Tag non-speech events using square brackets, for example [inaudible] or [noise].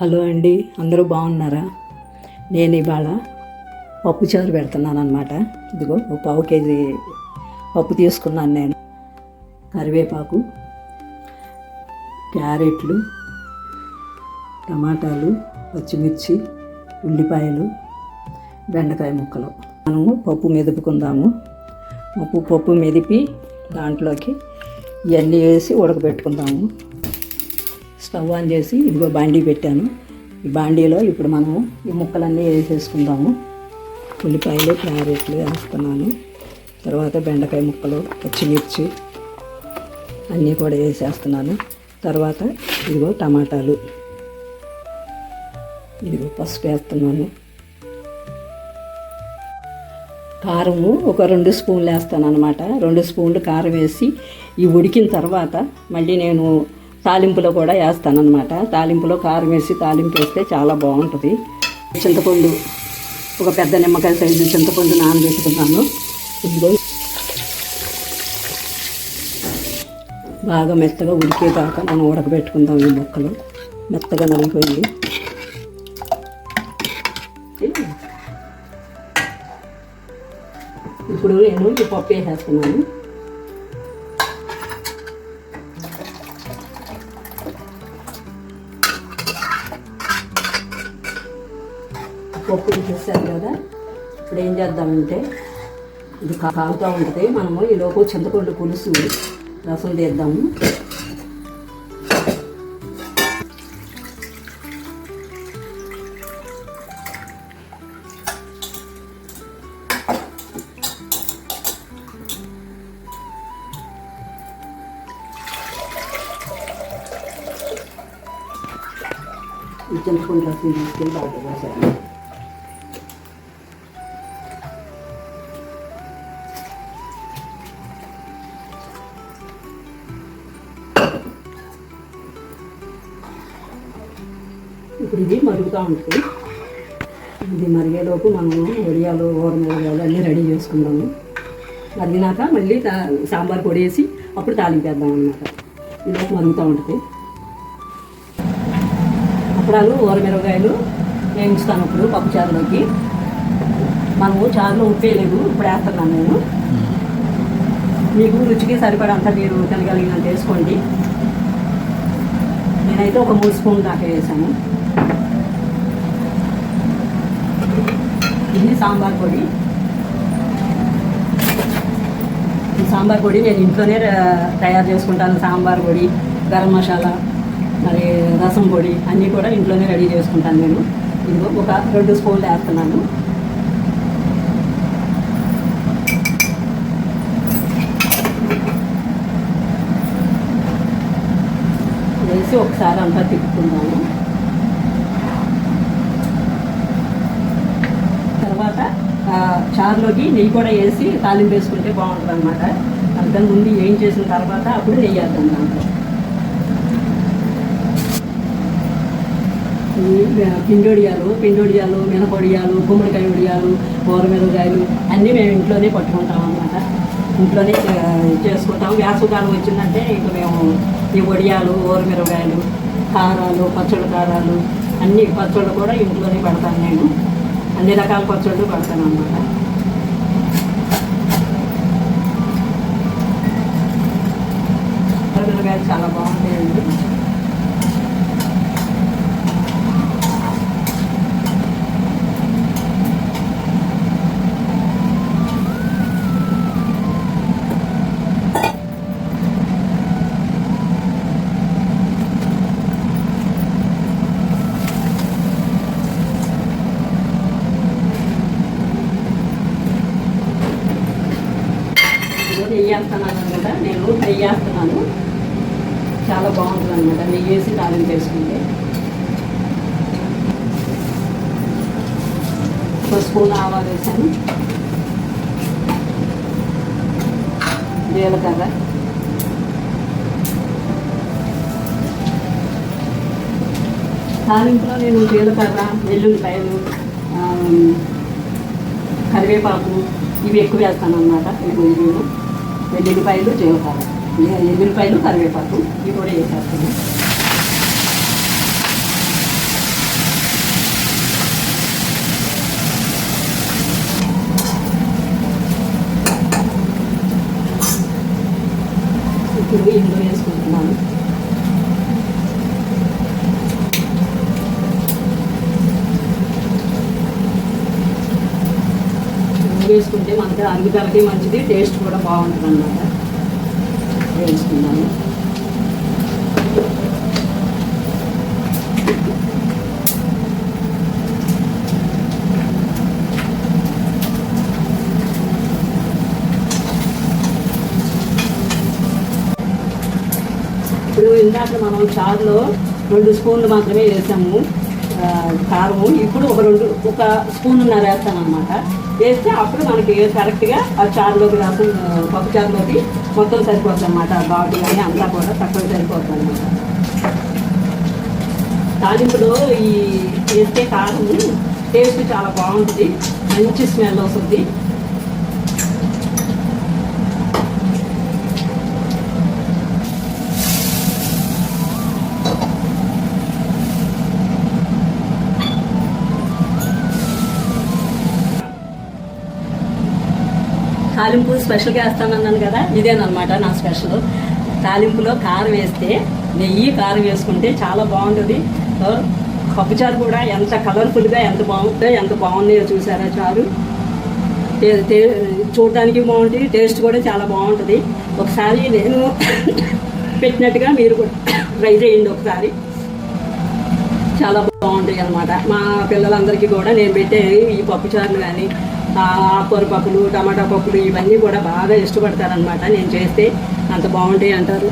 Hello అండి అందరూ బాగున్నారా? నేను ఇవాళ పప్పుచారు పెడుతున్నాను అనమాట ఇదిగో ఒక పావు కేజీ పప్పు తీసుకున్నాను నేను. కరివేపాకు క్యారెట్లు టమాటాలు పచ్చిమిర్చి ఉల్లిపాయలు బెండకాయ ముక్కలు. మనము పప్పు మెదుపుకుందాము. పప్పు పప్పు మెదిపి దాంట్లోకి ఇవన్నీ వేసి ఉడకబెట్టుకుందాము. స్టవ్ ఆన్ చేసి ఇదిగో బాండీ పెట్టాను. ఈ బాండీలో ఇప్పుడు మనము ఈ ముక్కలన్నీ వేసేసుకుందాము. ఉల్లిపాయలు క్యారెట్లు వేస్తున్నాను. తర్వాత బెండకాయ ముక్కలు పచ్చిమిర్చి అన్నీ కూడా వేసేస్తున్నాను. తర్వాత ఇదిగో టమాటాలు. ఇదిగో పసుపు వేస్తున్నాను. కారము ఒక రెండు స్పూన్లు వేస్తాను అనమాట రెండు స్పూన్లు కారం వేసి ఈ ఉడికిన తర్వాత మళ్ళీ నేను తాలింపులో కూడా వేస్తాను అనమాట తాలింపులో కారం వేసి తాలింపు వేస్తే చాలా బాగుంటుంది. చింతపండు ఒక పెద్ద నిమ్మకాయ సైజు చింతపండు నానబెట్టుకున్నాను ఇదిగో. బాగా మెత్తగా ఉడికేదాకా మనం ఉడకబెట్టుకుందాం ఈ ముక్కలు. మెత్తగా నలిగిపోయింది. ఇప్పుడు నేను ఈ పప్పు వేసేస్తున్నాను. పప్పు వేసేసాను కదా. ఇప్పుడు ఏం చేద్దామంటే ఇది కాగుతూ ఉంటుంది. మనము ఈలోపు చింతపండు పులుసు రసం తీద్దాము ఈ చింతపండు రసం తీసుకెళ్ళి బాగా ఇప్పుడు ఇది మరుగుతూ ఉంటుంది. ఇది మరిగేలోపు మనము వడియాలు ఊరమిరగాయలు అన్నీ రెడీ చేసుకుందాము. మరిగినాక మళ్ళీ తా- సాంబార్ పొడి వేసి అప్పుడు తాలింపేద్దాం అనమాట ఈలోపు మరుగుతూ ఉంటుంది. అప్పుడాలు ఓరమిరగాయలు వేయించుతాను ఇప్పుడు పప్పు చారులోకి. మనము చారులో ఉప్పేయలేదు ఇప్పుడు వేస్తున్నాను నేను. మీకు రుచికి సరిపడంత మీరు తినగలిగినంత వేసుకోండి. నేనైతే ఒక మూడు స్పూన్ దాకా వేసాను. ఇది సాంబార్ పొడి. ఈ సాంబార్ పొడి నేను ఇంట్లోనే తయారు చేసుకుంటాను. సాంబార్ పొడి గరం మసాలా మరి రసం పొడి అన్నీ కూడా ఇంట్లోనే రెడీ చేసుకుంటాను నేను. ఇదిగో ఒక రెండు స్పూన్లు వేస్తున్నాను. వేసి ఒకసారి అంతా తిప్పుకుందాము తర్వాత ఆ, చారులోకి నెయ్యి కూడా వేసి తాలింపు వేసుకుంటే బాగుంటుంది అనమాట అర్థం ముందు ఏం చేసిన తర్వాత అప్పుడు నెయ్యి వేద్దాం దాంట్లో. పిండొడియాలు పిండొడియాలు మినపొడియాలు గుమ్మడికాయ వడియాలు కూరమిరగాయలు అన్నీ మేము ఇంట్లోనే పట్టుకుంటాం అనమాట ఇంట్లోనే చేసుకుంటాం. వేసవకాలం వచ్చిందంటే ఇక మేము ఈ వడియాలు ఊరమిరగాయలు కారాలు పచ్చడి కారాలు అన్ని పచ్చళ్ళు కూడా ఇంట్లోనే పడతాను నేను. అన్ని రకాల పచ్చళ్ళు పడతాను అనమాట ఊరమిరగాయలు చాలా బాగుంటాయండి. ఇదిగో నెయ్యి వేస్తున్నాను కదా నేను నెయ్యి వేస్తున్నాను చాలా బాగుంటుంది అనమాట నెయ్యి వేసి తాలింపు వేసుకుంటే ఒక స్పూన్ ఆవాలు వేసాను. జీలకర్ర. తాలింపులో నేను జీలకర్ర వెల్లుల్లిపాయలు కరివేపాకు ఇవి ఎక్కువ వేస్తాను అనమాట ఇవి వెల్లుల్లిపాయలు జీలకర్ర. ఉల్లిపాయలు కరివేపాకు ఇవి కూడా వేసేస్తాము ఇప్పుడు ఇందులో వేసుకుంటున్నాను. వేసుకుంటే మనకి అరుగుదలకి మంచిది టేస్ట్ కూడా బాగుంటుంది అన్నమాట వేసుకున్నాను ఇప్పుడు ఇందాక మనం చారులో రెండు స్పూన్లు మాత్రమే వేసాము కారము. ఇప్పుడు ఒక రెండు ఒక స్పూన్నర వేస్తాను అనమాట వేస్తే అప్పుడు మనకి కరెక్ట్గా ఆ చారులోకి రసం పప్పు చారులోకి మొత్తం సరిపోతుంది అనమాట బాబు కానీ అంతా కూడా తక్కువ సరిపోతుంది అనమాట తాలింపులో ఈ వేస్తే కారం టేస్ట్ చాలా బాగుంటుంది. మంచి స్మెల్ వస్తుంది. తాలింపు స్పెషల్గా వేస్తానన్నాను కదా ఇదేనమాట నా స్పెషల్ తాలింపులో కారం వేస్తే నెయ్యి కారం వేసుకుంటే చాలా బాగుంటుంది. సో, పప్పుచారు కూడా ఎంత కలర్ఫుల్గా ఎంత బాగుంటుందో ఎంత బాగున్నాయో చూసారా చారు? చూడటానికి చూడడానికి బాగుంటుంది టేస్ట్ కూడా చాలా బాగుంటుంది. ఒకసారి నేను [coughs] పెట్టినట్టుగా మీరు కూడా ట్రై చేయండి ఒకసారి. చాలా బాగుంటాయి అనమాట మా పిల్లలందరికీ కూడా నేను పెట్టే ఈ పప్పుచారులు కానీ ఆకుకూర పప్పులు టమాటా పప్పులు ఇవన్నీ కూడా బాగా ఇష్టపడతారనమాట నేను చేస్తే అంత బాగుంటాయి అంటారు.